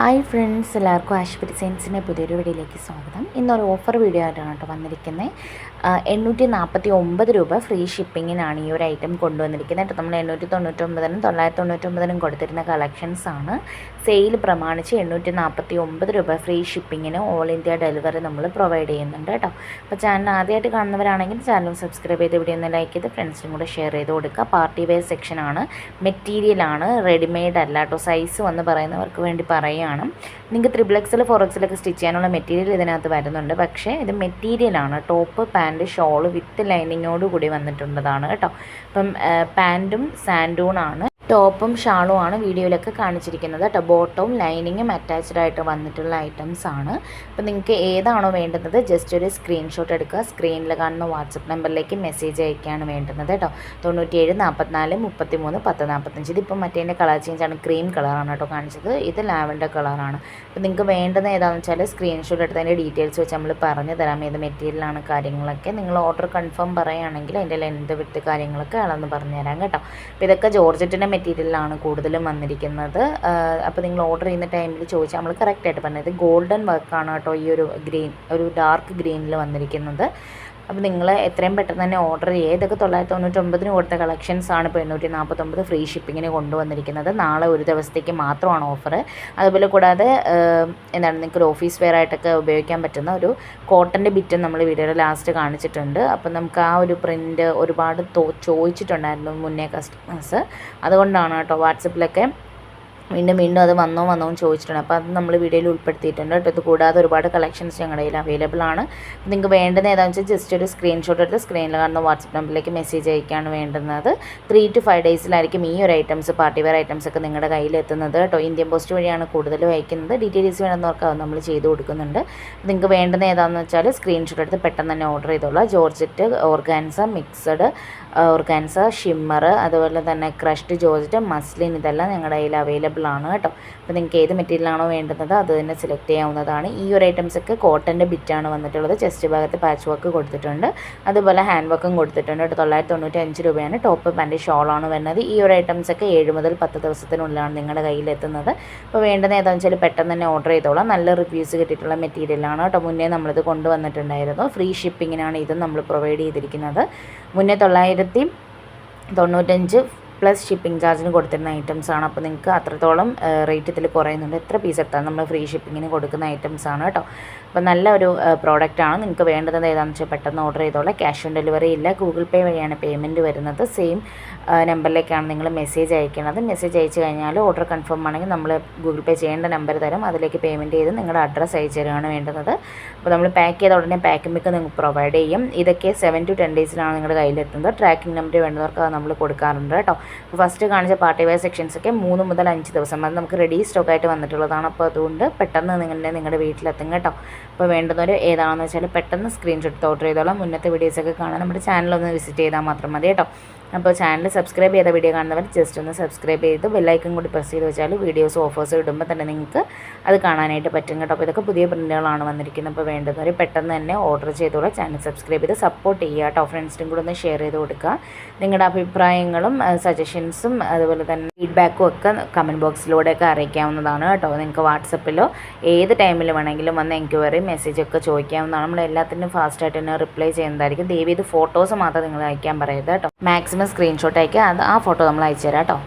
Hi friends എല്ലാവർക്കും ആശുപത്രി സയൻസിന്റെ പുതിയൊരു വീഡിയോയിലേക്ക് സ്വാഗതം. ഇന്നൊരു ഓഫർ വീഡിയോ ആയിട്ടാണ് കേട്ടോ വന്നിരിക്കുന്നത്. എണ്ണൂറ്റി നാൽപ്പത്തി ഒമ്പത് രൂപ ഫ്രീ ഷിപ്പിങ്ങിനാണ് ഈ ഒരു ഐറ്റം കൊണ്ടുവന്നിരിക്കുന്നത്. കേട്ടോ നമ്മൾ എണ്ണൂറ്റി തൊണ്ണൂറ്റൊമ്പതിനും തൊള്ളായിരത്തി തൊണ്ണൂറ്റൊമ്പതിനും കൊടുത്തിരുന്ന കളക്ഷൻസാണ് സെയിൽ പ്രമാണിച്ച് എണ്ണൂറ്റി നാൽപ്പത്തി ഒമ്പത് രൂപ ഫ്രീ ഷിപ്പിങ്ങിന് ഓൾ ഇന്ത്യ ഡെലിവറി നമ്മൾ പ്രൊവൈഡ് ചെയ്യുന്നുണ്ട് കേട്ടോ. അപ്പോൾ ചാനൽ ആദ്യമായിട്ട് കാണുന്നവരാണെങ്കിൽ ചാനൽ സബ്സ്ക്രൈബ് ചെയ്ത് ഇവിടെ ഒന്ന് ലൈക്ക് ചെയ്ത് ഫ്രണ്ട്സിനും കൂടെ ഷെയർ ചെയ്ത് കൊടുക്കുക. പാർട്ടി വെയർ സെക്ഷനാണ് മെറ്റീരിയലാണ് റെഡിമെയ്ഡ് അല്ല കേട്ടോ സൈസ് വന്ന് പറയുന്നവർക്ക് വേണ്ടി പറയുകയാണ്. നിങ്ങൾക്ക് ത്രിബ്ലക്സിൽ ഫോറക്സിലൊക്കെ സ്റ്റിച്ച് ചെയ്യാനുള്ള മെറ്റീരിയൽ ഇതിനകത്ത് വരുന്നുണ്ട്. പക്ഷേ ഇത് മെറ്റീരിയലാണ് ടോപ്പ് പാന്റ് ഷോൾ വിത്ത് ലൈനിങ്ങോട് കൂടി വന്നിട്ടുള്ളതാണ് കേട്ടോ. അപ്പം പാന്റും സാൻഡൂണാണ്. ടോപ്പും ഷാളും ആണ് വീഡിയോയിലൊക്കെ കാണിച്ചിരിക്കുന്നത് കേട്ടോ. ബോട്ടവും ലൈനിങ്ങും അറ്റാച്ച്ഡ് ആയിട്ട് വന്നിട്ടുള്ള ഐറ്റംസ് ആണ്. അപ്പോൾ നിങ്ങൾക്ക് ഏതാണോ വേണ്ടുന്നത് ജസ്റ്റ് ഒരു സ്ക്രീൻഷോട്ട് എടുക്കുക. സ്ക്രീനിൽ കാണുന്ന വാട്സപ്പ് നമ്പറിലേക്ക് മെസ്സേജ് അയക്കുകയാണ് വേണ്ടുന്നത് കേട്ടോ. തൊണ്ണൂറ്റിയേഴ് നാൽപ്പത്തിനാല് മുപ്പത്തി മൂന്ന് പത്ത് നാൽപ്പത്തഞ്ച് ഇതിപ്പോൾ മറ്റേന്റെ കളർ ചേഞ്ച് ആണ്. ക്രീം കളറാണ് കേട്ടോ കാണിച്ചത്. ഇത് ലാവൻഡർ കളറാണ് അപ്പോൾ നിങ്ങൾക്ക് വേണ്ടത് ഏതാണെന്ന് വെച്ചാൽ സ്ക്രീൻഷോട്ട് എടുത്തതിന്റെ ഡീറ്റെയിൽസ് വെച്ച് നമ്മൾ പറഞ്ഞു തരാം. ഏത് മെറ്റീരിയലാണ് കാര്യങ്ങളൊക്കെ. നിങ്ങൾ ഓർഡർ കൺഫേം പറയുകയാണെങ്കിൽ അതിന്റെ ലെന്ത് വിട്ട് കാര്യങ്ങളൊക്കെ അളന്ന് പറഞ്ഞു തരാം കേട്ടോ. അപ്പോൾ ഇതൊക്കെ ജോർജറ്റിന്റെ മെറ്റീരിയലാണ് കൂടുതലും വന്നിരിക്കുന്നത്. അപ്പോൾ നിങ്ങൾ ഓർഡർ ചെയ്യുന്ന ടൈമിൽ ചോദിച്ചാൽ നമ്മൾ കറക്റ്റായിട്ട് പറഞ്ഞത് ഗോൾഡൻ വർക്കാണ് കേട്ടോ ഈ ഒരു ഗ്രീൻ ഒരു ഡാർക്ക് ഗ്രീനിൽ വന്നിരിക്കുന്നത്. അപ്പോൾ നിങ്ങൾ എത്രയും പെട്ടെന്ന് തന്നെ ഓർഡർ ചെയ്യുക ഇതൊക്കെ തൊള്ളായിരത്തി തൊണ്ണൂറ്റൊമ്പതിന് കൊടുത്ത ആണ് ഇപ്പോൾ എണ്ണൂറ്റി നാൽപ്പത്തൊമ്പത് ഫ്രീ ഷിപ്പിങ്ങിന് കൊണ്ടുവന്നിരിക്കുന്നത്. നാളെ ഒരു ദിവസത്തേക്ക് മാത്രമാണ് ഓഫർ അതുപോലെ കൂടാതെ എന്താണ് നിങ്ങൾക്ക് ഒരു ഓഫീസ് വെയർ ആയിട്ടൊക്കെ ഉപയോഗിക്കാൻ പറ്റുന്ന ഒരു കോട്ടന്റെ ബിറ്റും നമ്മൾ വീഡിയോയുടെ ലാസ്റ്റ് കാണിച്ചിട്ടുണ്ട്. അപ്പം നമുക്ക് ആ ഒരു പ്രിന്റ് ഒരുപാട് ചോദിച്ചിട്ടുണ്ടായിരുന്നു മുന്നേ കസ്റ്റമേഴ്സ് അതുകൊണ്ടാണ് കേട്ടോ വാട്സപ്പിലൊക്കെ വീണ്ടും വീണ്ടും അത് വന്നോ വന്നോ ചോദിച്ചിട്ടുണ്ട്. അപ്പോൾ അത് നമ്മൾ വീഡിയോയിൽ ഉൾപ്പെടുത്തിയിട്ടുണ്ട് കേട്ടോ. ഇത് കൂടാതെ ഒരുപാട് കളക്ഷൻസ് ഞങ്ങളുടെ കയ്യിൽ അവൈലബിൾ ആണ്. നിങ്ങൾക്ക് വേണ്ടുന്ന ഏതാണെന്ന് വെച്ചാൽ ജസ്റ്റ് ഒരു സ്ക്രീൻഷോട്ട് എടുത്ത് സ്ക്രീനിൽ കാണുന്ന വാട്സപ്പ് നമ്പറിലേക്ക് മെസ്സേജ് അയക്കുകയാണ് വേണ്ടുന്നത്. ത്രീ ടു ഫൈവ് ഡേയ്സിലായിരിക്കും ഈ ഒരു ഐറ്റംസ് പാർട്ടി വെയർ ഐറ്റംസ് ഒക്കെ നിങ്ങളുടെ കയ്യിൽ എത്തുന്നത് കേട്ടോ. ഇന്ത്യൻ പോസ്റ്റ് വഴിയാണ് കൂടുതലും അയക്കുന്നത്. ഡീറ്റെയിൽസ് വേണമെന്നവർക്ക് നമ്മൾ ചെയ്ത് കൊടുക്കുന്നുണ്ട്. നിങ്ങൾക്ക് വേണ്ടുന്ന ഏതാണെന്ന് വെച്ചാൽ സ്ക്രീൻഷോട്ട് എടുത്ത് പെട്ടെന്ന് തന്നെ ഓർഡർ ചെയ്തോളാം. Georgette organza mixed organza shimmer അതുപോലെ തന്നെ ക്രഷ്ഡ് ജോർജറ്റ് മസ്ലിൻ ഇതെല്ലാം ഞങ്ങളുടെ കയ്യിൽ അവൈലബിൾ ആണ് കേട്ടോ. അപ്പോൾ നിങ്ങൾക്ക് ഏത് മെറ്റീരിയലാണോ വേണ്ടുന്നത് അത് തന്നെ സെലക്ട് ചെയ്യാവുന്നതാണ്. ഈ ഒരു ഐറ്റംസ് ഒക്കെ കോട്ടന്റെ ബിറ്റാണ് വന്നിട്ടുള്ളത്. ചെസ്റ്റ് ഭാഗത്ത് പാച്ച് വർക്ക് കൊടുത്തിട്ടുണ്ട്. അതുപോലെ ഹാൻഡ് വർക്കും കൊടുത്തിട്ടുണ്ട് കേട്ടോ. തൊള്ളായിരത്തി തൊണ്ണൂറ്റി അഞ്ച് രൂപയാണ്. ടോപ്പ് പാന്റ് ഷോളാണ് വരുന്നത്. ഈ ഒരു ഐറ്റംസ് ഒക്കെ ഏഴ് മുതൽ പത്ത് ദിവസത്തിനുള്ളിലാണ് നിങ്ങളുടെ കയ്യിലെത്തുന്നത് അപ്പോൾ വേണ്ടത് ഏതാണെന്ന് വെച്ചാൽ പെട്ടെന്ന് തന്നെ ഓർഡർ ചെയ്തോളാം. നല്ല റിവ്യൂസ് കിട്ടിയിട്ടുള്ള മെറ്റീരിയലാണ് കേട്ടോ. മുന്നേ നമ്മളിത് കൊണ്ടുവന്നിട്ടുണ്ടായിരുന്നു. ഫ്രീ ഷിപ്പിങ്ങിനാണ് ഇതും നമ്മൾ പ്രൊവൈഡ് ചെയ്തിരിക്കുന്നത്. മുന്നേ തൊള്ളായിരത്തി തൊണ്ണൂറ്റഞ്ച് പ്ലസ് ഷിപ്പിംഗ് ചാർജിന് കൊടുത്തിരുന്ന ഐറ്റംസ് ആണ്. അപ്പോൾ നിങ്ങൾക്ക് അത്രത്തോളം റേറ്റ് ഇതിൽ കുറയുന്നുണ്ട്. എത്ര പീസ് എടുത്താൽ നമ്മൾ ഫ്രീ ഷിപ്പിങ്ങിന് കൊടുക്കുന്ന ഐറ്റംസ് ആണ് കേട്ടോ. അപ്പോൾ നല്ല ഒരു പ്രോഡക്റ്റ് ആണ്. നിങ്ങൾക്ക് വേണ്ടത് ഏതാണെന്ന് വെച്ചാൽ പെട്ടെന്ന് ഓർഡർ ചെയ്തോളാം. ക്യാഷ് ഓൺ ഡെലിവറി ഇല്ല. ഗൂഗിൾ പേ വഴിയാണ് പേയ്മെന്റ് വരുന്നത്. സെയിം നമ്പറിലേക്കാണ് നിങ്ങൾ മെസ്സേജ് അയക്കേണ്ടത് മെസ്സേജ് അയച്ചു കഴിഞ്ഞാൽ ഓർഡർ കൺഫേം ആണെങ്കിൽ നമ്മൾ ഗൂഗിൾ പേ ചെയ്യേണ്ട നമ്പർ തരും. അതിലേക്ക് പേയ്മെന്റ് ചെയ്ത് നിങ്ങളുടെ അഡ്രസ്സ് അയച്ചു തരികയാണ് വേണ്ടത് അപ്പോൾ നമ്മൾ പാക്ക് ചെയ്ത ഉടനെ പാക്കിംഗ് ബുക്ക് നിങ്ങൾക്ക് പ്രൊവൈഡ് ചെയ്യും. ഇതൊക്കെ സെവൻ ടു ടെൻ ഡേയ്സിലാണ് നിങ്ങളുടെ കയ്യിലെത്തുന്നത്. ട്രാക്കിംഗ് നമ്പർ വേണ്ടവർക്ക് നമ്മൾ കൊടുക്കാറുണ്ട് കേട്ടോ. ഫസ്റ്റ് കാണിച്ച പാർട്ടി വെയർ സെക്ഷൻസ് ഒക്കെ മൂന്ന് മുതൽ അഞ്ച് ദിവസം. അത് നമുക്ക് റെഡി സ്റ്റോക്കായിട്ട് വന്നിട്ടുള്ളതാണ്. അപ്പോൾ അതുകൊണ്ട് പെട്ടെന്ന് നിങ്ങളുടെ നിങ്ങളുടെ വീട്ടിലെത്തും കേട്ടോ. അപ്പോൾ വേണ്ടുന്നവർ ഏതാണെന്ന് വെച്ചാൽ പെട്ടെന്ന് സ്ക്രീൻഷോട്ട് ഓർഡർ ചെയ്തോളാം. മുന്നത്തെ വീഡിയോസൊക്കെ കാണാൻ നമ്മുടെ ചാനലൊന്ന് വിസിറ്റ് ചെയ്താൽ മാത്രം മതി കേട്ടോ. അപ്പോൾ ചാനൽ സബ്സ്ക്രൈബ് ചെയ്ത വീഡിയോ കാണുന്നവർ ജസ്റ്റ് ഒന്ന് സബ്സ്ക്രൈബ് ചെയ്ത് ബെല്ലൈക്കും കൂടി പ്രസ് ചെയ്ത് വെച്ചാൽ വീഡിയോസ് ഓഫേഴ്സ് ഇടുമ്പോൾ തന്നെ നിങ്ങൾക്ക് അത് കാണാനായിട്ട് പറ്റും കേട്ടോ. അപ്പോൾ ഇതൊക്കെ പുതിയ പ്രിന്റുകളാണ് വന്നിരിക്കുന്നത്. അപ്പോൾ വേണ്ടുന്നവർ പെട്ടെന്ന് തന്നെ ഓർഡർ ചെയ്തോളാം. ചാനൽ സബ്സ്ക്രൈബ് ചെയ്ത് സപ്പോർട്ട് ചെയ്യുക കേട്ടോ. ഫ്രണ്ട്സിനും കൂടെ ഒന്ന് ഷെയർ ചെയ്ത് കൊടുക്കുക. നിങ്ങളുടെ അഭിപ്രായങ്ങളും സജഷൻസും അതുപോലെ തന്നെ ഫീഡ്ബാക്കും ഒക്കെ കമന്റ് ബോക്സിലൂടെയൊക്കെ അറിയിക്കാവുന്നതാണ് കേട്ടോ. നിങ്ങൾക്ക് വാട്സപ്പിലോ ഏത് ടൈമിൽ വേണമെങ്കിലും വന്ന് എൻക്വയറി മെസ്സേജ് ഒക്കെ ചോദിക്കാവുന്നതാണ്. നമ്മൾ എല്ലാത്തിനും ഫാസ്റ്റായിട്ട് തന്നെ റിപ്ലൈ ചെയ്യുന്നതായിരിക്കും. ദയവ് ഇത് ഫോട്ടോസ് മാത്രം നിങ്ങൾ അയക്കാൻ പറയരുത് കേട്ടോ. മാക്സിമം സ്ക്രീൻഷോട്ട് അയക്കുക. അത് ആ ഫോട്ടോ നമ്മൾ അയച്ചു തരാം കേട്ടോ.